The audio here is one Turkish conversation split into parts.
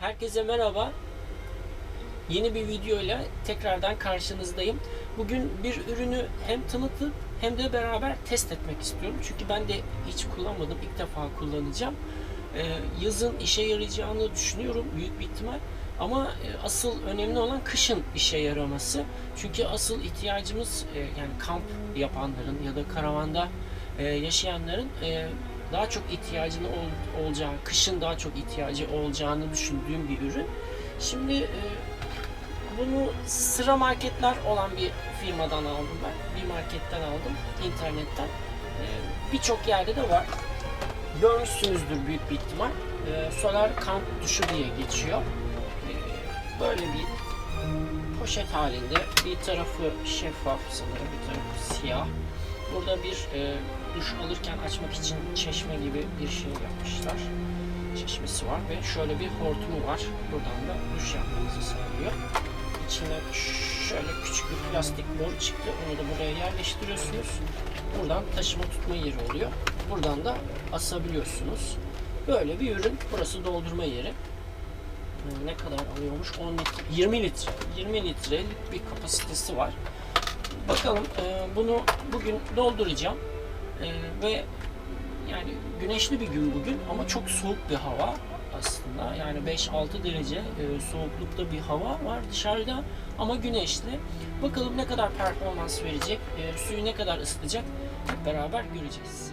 Herkese merhaba. Yeni bir videoyla tekrardan karşınızdayım. Bugün bir ürünü hem tanıtıp hem de beraber test etmek istiyorum. Çünkü ben de hiç kullanmadım. ilk defa kullanacağım. Ee, yazın işe yarayacağını düşünüyorum büyük bir ihtimal. Ama e, asıl önemli olan kışın işe yaraması. Çünkü asıl ihtiyacımız e, yani kamp yapanların ya da karavanda e, yaşayanların daha çok ihtiyacını ol, olacağı, kışın daha çok ihtiyacı olacağını düşündüğüm bir ürün. Şimdi e, bunu sıra marketler olan bir firmadan aldım ben. Bir marketten aldım, internetten. E, Birçok yerde de var. Görmüşsünüzdür büyük bir ihtimal. E, solar kamp duşu diye geçiyor. E, böyle bir poşet halinde. Bir tarafı şeffaf sanırım, bir tarafı siyah. Burada bir e, duş alırken açmak için çeşme gibi bir şey yapmışlar. Çeşmesi var ve şöyle bir hortumu var. Buradan da duş yapmanızı sağlıyor. İçine şöyle küçük bir plastik boru çıktı. Onu da buraya yerleştiriyorsunuz. Buradan taşıma tutma yeri oluyor. Buradan da asabiliyorsunuz. Böyle bir ürün. Burası doldurma yeri. E, Ne kadar alıyormuş? 10 litre, 20 litre. 20 litrelik bir kapasitesi var. Bakalım e, bunu bugün dolduracağım E, ve yani güneşli bir gün bugün ama çok soğuk bir hava aslında yani 5-6 derece e, soğuklukta bir hava var dışarıda ama güneşli. Bakalım ne kadar performans verecek, suyu ne kadar ısıtacak hep beraber göreceğiz.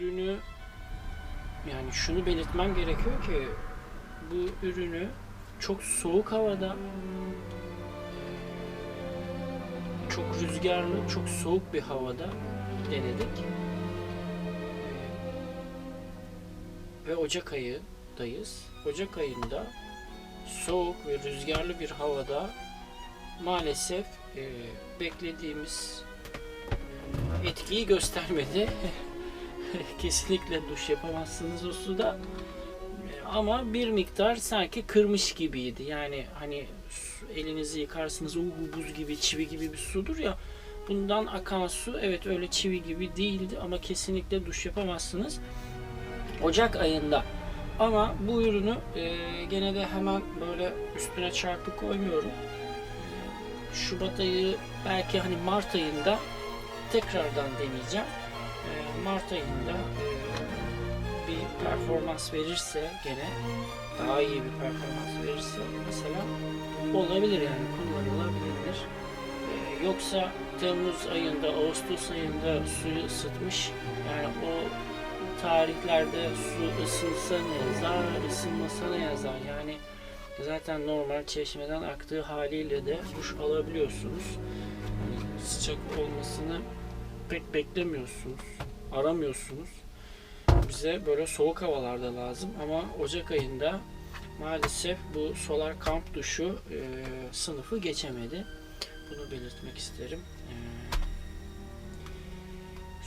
Ürünü yani şunu belirtmem gerekiyor ki bu ürünü çok soğuk havada çok rüzgarlı, çok soğuk bir havada denedik. Ve Ocak ayındayız. Ocak ayında soğuk ve rüzgarlı bir havada maalesef e, beklediğimiz e, etkiyi göstermedi. kesinlikle duş yapamazsınız o suda. Ama bir miktar sanki kırmış gibiydi. Yani hani elinizi yıkarsınız o buz gibi çivi gibi bir sudur ya. Bundan akan su evet öyle çivi gibi değildi ama kesinlikle duş yapamazsınız. Ocak ayında. Ama bu ürünü e, gene de hemen böyle üstüne çarpı koymuyorum. E, Şubat ayı belki hani Mart ayında tekrardan deneyeceğim. Mart ayında bir performans verirse gene daha iyi bir performans verirse mesela olabilir yani kullanılabilir. E, yoksa Temmuz ayında, Ağustos ayında suyu ısıtmış yani o tarihlerde su ısınsa ne yazar, ısınmasa ne yazar yani zaten normal çeşmeden aktığı haliyle de duş alabiliyorsunuz. Yani sıcak olmasını pek beklemiyorsunuz, aramıyorsunuz. Bize böyle soğuk havalarda lazım ama Ocak ayında maalesef bu solar kamp duşu e, sınıfı geçemedi. Bunu belirtmek isterim. E,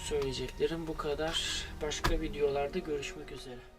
söyleyeceklerim bu kadar. Başka videolarda görüşmek üzere.